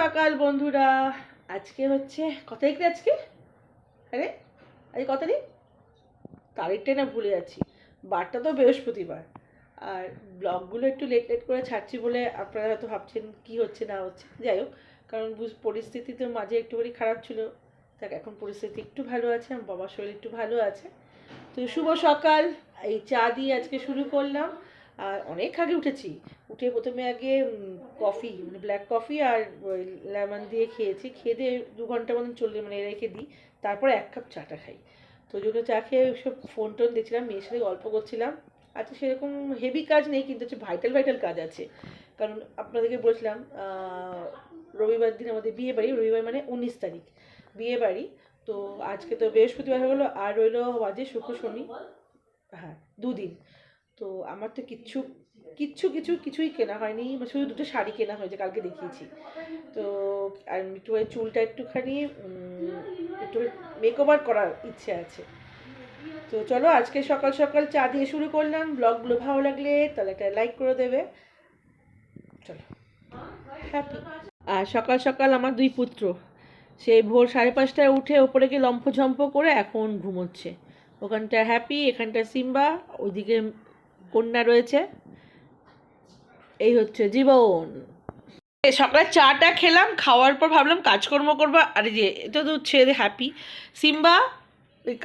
সকাল, বন্ধুরা। আজকে হচ্ছে, কত তারিখ আজকে? আরে, আজ কত তারিখ? তারিখটা না ভুলে যাচ্ছি। বারটা তো বৃহস্পতিবার। আর ব্লগগুলো একটু লেট লেট করে ছাড়ছি বলে আপনারা হয়তো ভাবছেন কি হচ্ছে, না হচ্ছে। যাই হোক, কারণ পরিস্থিতি তো মাঝে একটুখানি খারাপ ছিল। দেখ, এখন পরিস্থিতি একটু ভালো আছে, আমার বাবার শরীর একটু ভালো আছে। তো শুভ সকাল। এই চা দিয়ে আজকে শুরু করলাম। আর অনেক আগে উঠেছি। উঠে প্রথমে আগে কফি মানে ব্ল্যাক কফি আর লেমন দিয়ে খেয়েছি। খেয়ে দিয়ে দু ঘণ্টা মতন চলে মানে রেখে দিই। তারপরে এক কাপ চাটা খাই। তো জন্য চা খেয়ে সব ফোন টোন দেখছিলাম, মেয়ের সাথে গল্প করছিলাম। আচ্ছা সেরকম হেভি কাজ নেই, কিন্তু হচ্ছে ভাইটাল ভাইটাল কাজ আছে। কারণ আপনাদেরকে বলছিলাম রবিবার দিন আমাদের বিয়ে বাড়ি, রবিবার মানে উনিশ তারিখ। বিয়ে বাড়ি। তো আজকে তো বৃহস্পতিবার হয়ে গেলো আর রইল বাজে শুক্র, শনি। হ্যাঁ দুদিন। তো আমার তো কিচ্ছু কিচ্ছু কিছু কিছুই কেনা হয়নি। মানে শুধু দুটো শাড়ি কেনা হয়েছে, কালকে দেখিয়েছি। তো আর একটু চুলটা একটুখানি একটু মেকওভার করার ইচ্ছে আছে। তো চলো আজকে সকাল সকাল চা দিয়ে শুরু করলাম। ব্লগগুলো ভালো লাগলে তাহলে একটা লাইক করে দেবে। চলো। হ্যাপি আর সকাল সকাল আমার দুই পুত্র। সেই ভোর সাড়ে পাঁচটায় উঠে ওপরে গিয়ে লম্ফঝম্প করে এখন ঘুমোচ্ছে। ওখানটা হ্যাপি এখানটা সিম্বা ওইদিকে কন্যা রয়েছে। এই হচ্ছে জীবন। সকালে চাটা খেলাম, খাওয়ার পর ভাবলাম কাজকর্ম করব। আরে যে এটা তো ছেড়ে হ্যাপি সিম্বা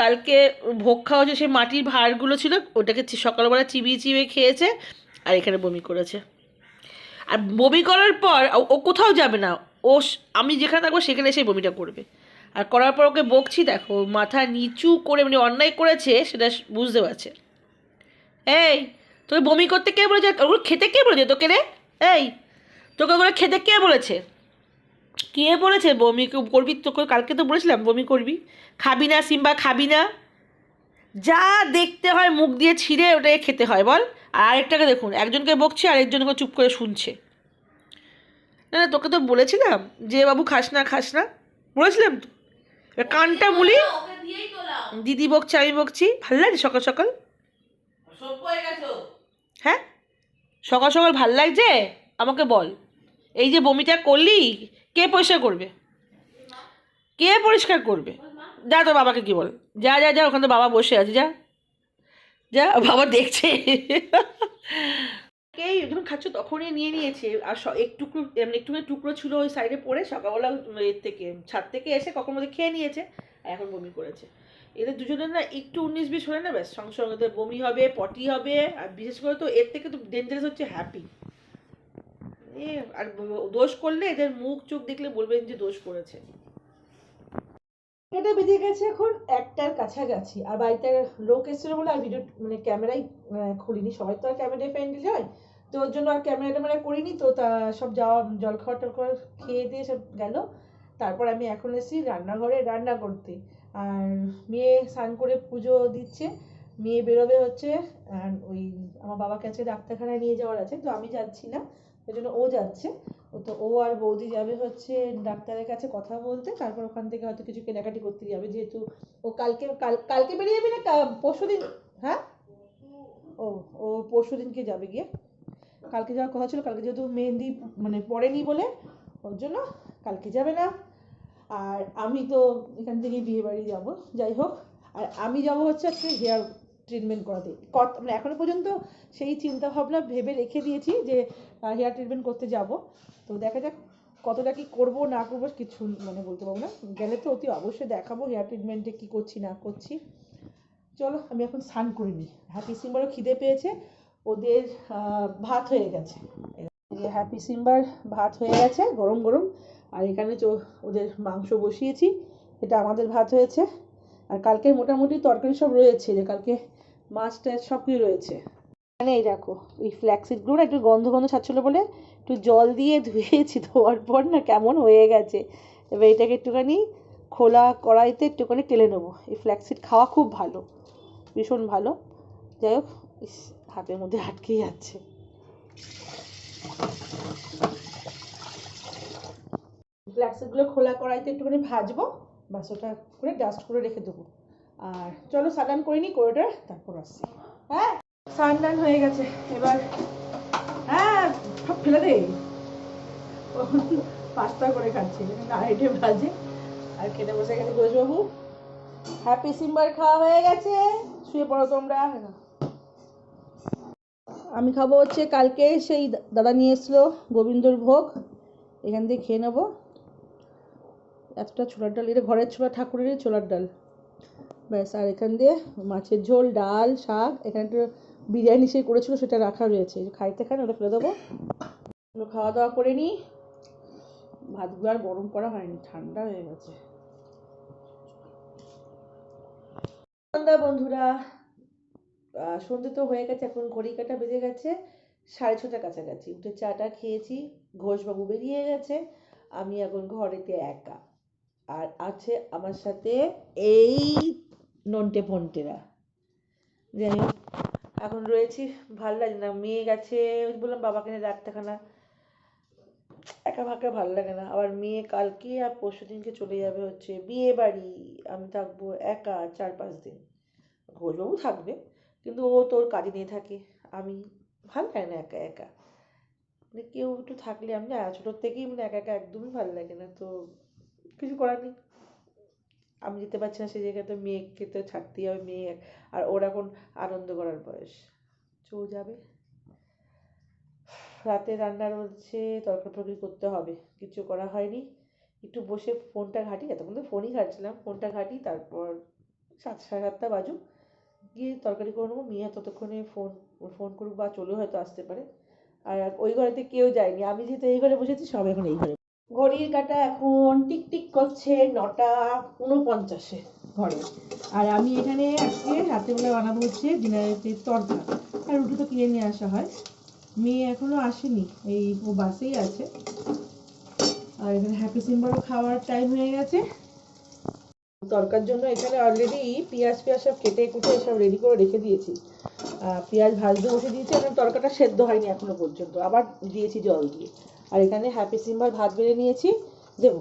কালকে ভোগ খাওয়া হচ্ছে সেই মাটির ভাঁড়গুলো ছিল, ওটাকে সকালবেলা চিবিয়ে চিবিয়ে খেয়েছে আর এখানে বমি করেছে। আর বমি করার পর ও কোথাও যাবে না। ও আমি যেখানে থাকব সেখানে এসে বমিটা করবে। আর করার পর ওকে বকছি, দেখো, মাথা নিচু করে মানে অন্যায় করেছে, সেটা বুঝতে পারছে। এই তোকে বমি করতে কে বলেছে? ওগুলো খেতে কে বলেছে তোকে রে? এই তোকে ওগুলো খেতে কে বলেছে? কে বলেছে বমি করবি? তোকে কালকে তো বলেছিলাম বমি করবি। খাবি না সিম্বা খাবি না। যা দেখতে হয় মুখ দিয়ে ছিঁড়ে ওটাকে খেতে হয় বল। আর আরেকটাকে দেখুন একজনকে বকছে আর একজনকে চুপ করে শুনছে। না না তোকে তো বলেছিলাম যে বাবু খাস না খাস না। বলেছিলাম তো। কানটা মুলি। দিদি বকছে আমি বকছি। ভালো লাগে সকাল সকাল? হয়ে হ্যাঁ? সকাল সকাল ভালো লাগছে? আমাকে বল। এই যে বমিটা করলি কে পরিষ্কার করবে? কে পরিষ্কার করবে? যা তোর বাবাকে কি বল। যা যা যা ওখানে বাবা বসে আছে যা। যা বাবা দেখছে। কে যখন খাচ্ছ তখনই নিয়ে নিয়েছে। আর একটু এমনি একটুখানি টুকরো ছিল ওই সাইডে পড়ে সকালবেলা এর থেকে ছাদ থেকে এসে কখন মধ্যে খেয়ে নিয়েছে আর এখন বমি করেছে। এদের দুজনের না একটু উনিশ বিশ হলে না ব্যাস সঙ্গে সঙ্গে ওদের বমি হবে, পটি হবে, আর বিশেষ করে তো এর থেকে তো ডেঞ্জারাস হচ্ছে হ্যাপি এ, আর দোষ করলে এদের মুখ চোখ দেখলে বলবেন যে দোষ করেছে। এটা বেজে গেছে এখন একটার কাছাকাছি। আর বাড়িতে লোক এসেছিল বলে আর ভিডিও মানে ক্যামেরাই খুলিনি। সবাই তো আর ক্যামেরায় ফ্রেন্ডলি হয় তো ওর জন্য আর ক্যামেরা ট্যামেরা করিনি। তো তা সব যাওয়া, জল খাওয়া টল খেয়ে দিয়ে সব গেল। তারপর আমি এখন এসেছি রান্নাঘরে রান্না করতে। আর মেয়ে স্নান করে পুজো দিচ্ছে। মেয়ে বেরোবে হচ্ছে, আর ওই আমার বাবাকে আজকে ডাক্তারখানায় নিয়ে যাওয়ার আছে, তো আমি যাচ্ছি না, ওই জন্য ও যাচ্ছে। ও তো ও আর বৌদি যাবে হচ্ছে ডাক্তারের কাছে কথা বলতে, তারপর ওখান থেকে হয়তো কিছু কেনাকাটি করতে যাবে, যেহেতু ও কালকে, কাল, কালকে বেরিয়ে যাবে না পরশু দিন হ্যাঁ? ও ও পরশু দিনকে যাবে গিয়ে। কালকে যাওয়ার কথা ছিল, কালকে যেহেতু মেহেন্দি মানে পড়েনি বলে, ওর জন্য কালকে যাবে না। আর আমি তো এখান থেকে বিয়ে বাড়ি যাব, যাই হোক। আর আমি যাব হচ্ছে আজকে হেয়ার ট্রিটমেন্ট করাতে। কত মানে এখনও পর্যন্ত সেই চিন্তা ভাবনা ভেবে রেখে দিয়েছি যে হেয়ার ট্রিটমেন্ট করতে যাব। তো দেখা যাক কতটা কি করব, না করব, কিছু মানে বলতে পারব না। গেলে তো অতি অবশ্যই দেখাবো হেয়ার ট্রিটমেন্টে কি করছি, না করছি। চলো, আমি এখন স্নান করে নিই। হ্যাপি সিম্বারও খিদে পেয়েছে। ওদের ভাত হয়ে গেছে। হ্যাপি সিম্বার ভাত হয়ে গেছে, গরম গরম। আর এখানে ওদের মাংস বসিয়েছি, এটা আমাদের ভাত হয়েছে। আর কালকে মোটামুটি তরকারি সব রয়েছে, যে কালকে মাছ টাছ সব কিছু রয়েছে। এখানে এই দেখো এই ফ্ল্যাক্সিডগুলো একটু গন্ধ গন্ধ ছাড়ছিল বলে একটু জল দিয়ে ধুয়েছি ধোয়ার পর না কেমন হয়ে গেছে। এবার এটাকে একটুখানি খোলা কড়াইতে একটুখানি টেলে নেব। এই ফ্ল্যাক্সিড খাওয়া খুব ভালো, ভীষণ ভালো। যাই হোক হাতের মধ্যে আটকে যাচ্ছে। ফ্ল্যাক্সিডগুলো খোলা কড়াইতে একটুখানি ভাজবো বাস ওটা করে ডাস্ট করে রেখে দেবো। আর চলো সাদান করিনি করেটা তারপর আসছি। হ্যাঁ সান্ডান হয়ে গেছে। এবার হ্যাঁ সব ফেলে দে। পাস্তা করে খাচ্ছে আড়াইটে বাজে আর খেতে বসে গেছে ঘোষবাবু। হ্যাপি সিম্বার খাওয়া হয়ে গেছে। শুয়ে পড়ো তোমরা। আমি খাব হচ্ছে কালকে সেই দাদা নিয়ে এসলো গোবিন্দর ভোগ। এখান থেকে খেয়ে নেব। এতটা ছোলার ডাল, এটা ঘরের ছোলা, ঠাকুরেরই ছোলার ডাল। ব্যাস, আর এখান দিয়ে মাছের ঝোল, ডাল, শাক, এখানে একটু বিরিয়ানি সে করেছিল, সেটা রাখা রয়েছে। খাইতে খান ওটা ফেলে দেবো। খাওয়া দাওয়া করে নিই। ভাতগুলো আর গরম করা হয়নি, ঠান্ডা হয়ে গেছে। বন্ধুরা। সন্ধে তো হয়ে গেছে, এখন ঘড়ি কাটা বেজে গেছে, সাড়ে ছটার কাছাকাছি। উঠে চাটা খেয়েছি, ঘোষবাবু বেরিয়ে গেছে। আমি এখন ঘরেতে একা। আর আছে আমার সাথে এই নন্টে ফন্টেরা। যাই হোক এখন রয়েছি, ভালো লাগে না, মেয়ে গেছে বললাম বাবাকে নিয়ে ডাক্তারখানা একা ফাঁকা ভালো লাগে না, আবার মেয়ে কালকে আর পরশু দিনকে চলে যাবে হচ্ছে বিয়ে বাড়ি, আমি থাকব একা চার পাঁচ দিন। ঘোষবাবু থাকবে, কিন্তু ও তোর কাজে নিয়ে থাকে, আমি ভালো লাগে না একা একা। মানে কেউ একটু থাকলে আমি না, ছোটোর থেকেই মানে একা একা একদমই ভালো লাগে না, তো কিছু করার নেই। আমি যেতে পারছি না সেই জায়গায় তো মেয়েকে তো ছাড়তেই হবে, মেয়ে আর ওর এখন আনন্দ করার বয়স। চৌ যাবে। রাতে রান্নার হচ্ছে তরকারি টরকারি করতে হবে। কিছু করা হয়নি। একটু বসে ফোনটা ঘাঁটি, এতক্ষণ তো ফোনই ঘাঁটছিলাম। ফোনটা ঘাঁটি, তারপর সাত সাড়ে সাতটা বাজুক। গিয়ে তরকারি করে নেব। মেয়ে ততক্ষণে ফোন ফোন করুক বা চলেও হয়তো আসতে পারে। আর ওই ঘরেতে কেউ যায়নি। আমি যেহেতু এই ঘরে বসেছি, সব এখন এই ঘরে ঘড়ির কাটা এখন টিক টিক করছে নটা উনপঞ্চাশে ঘরে। আর আমি এখানে আজকে রাত্রেবেলা বানাবো হচ্ছে ডিনারেতে তরকা। আর রুটি তো কিনে নিয়ে আসা হয়। মেয়ে এখনও আসেনি, এই ও বাসেই আছে। আর এখানে হ্যাপি সিম্বারও খাওয়ার টাইম হয়ে গেছে। তরকার জন্য এখানে অলরেডি পেঁয়াজ পেঁয়াজ সব কেটে কুটে সব রেডি করে রেখে দিয়েছি। পেঁয়াজ ভাজতে বসে দিয়েছি, এখন তরকাটা সেদ্ধ হয়নি এখনও পর্যন্ত। আবার দিয়েছি জল দিয়ে। আর এখানে হ্যাপি সিম্বার ভাত বেড়ে নিয়েছি। দেবো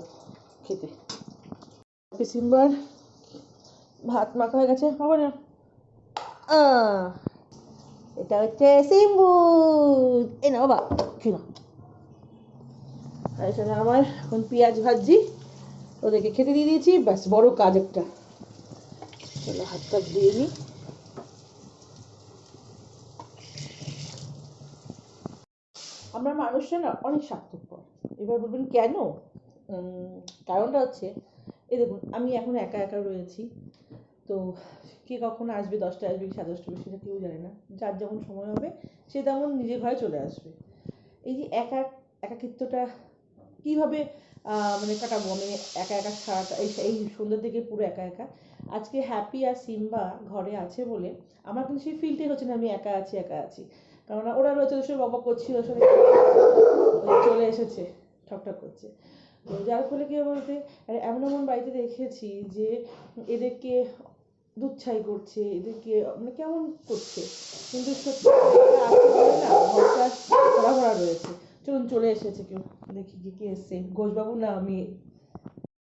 খেতে। হ্যাপি সিম্বার ভাত মাখা হয়ে গেছে হবে না? এটা হচ্ছে সিম্বু এই না বাবা নাও। আর এখানে আমার এখন পেঁয়াজ ভাজি ওদেরকে খেতে দিয়ে দিয়েছি, ব্যাস বড় কাজ একটা। চলো হাতটা ধুয়ে নিই আমরা মানুষরা না অনেক স্বার্থপর। এবার বলবেন কেন? কারণটা হচ্ছে, এই দেখুন, আমি এখন একা একা রয়েছি। তো কে কখন আসবে দশটা আসবে কি সাড়ে দশটা সেটা কেউ জানে না। যার যেমন সময় হবে, সে তেমন নিজের ঘরে চলে আসবে। এই যে একা, একাকিত্বটা কীভাবে মানে কাটাবো আমি একা একা সারাটা, এই এই সন্ধ্যের থেকে পুরো একা একা? আজকে হ্যাপি আর সিম্বা ঘরে আছে বলে আমার কিন্তু সেই ফিলটাই হচ্ছে না আমি একা আছি একা আছি। কারণ ওরা রয়েছে ওদের সঙ্গে বাবা করছিল সঙ্গে চলে এসেছে ঠকঠক করছে। তো যার ফলে কি বলতে এমন এমন বাড়িতে দেখেছি যে এদেরকে দুচ্ছাই করছে, এদেরকে মানে কেমন করছে। কিন্তু সত্যি না, ঘরটা ভরা ভরা রয়েছে। চলুন চলে এসেছে কেউ। দেখি কি কে এসছে। ঘোষবাবু না আমি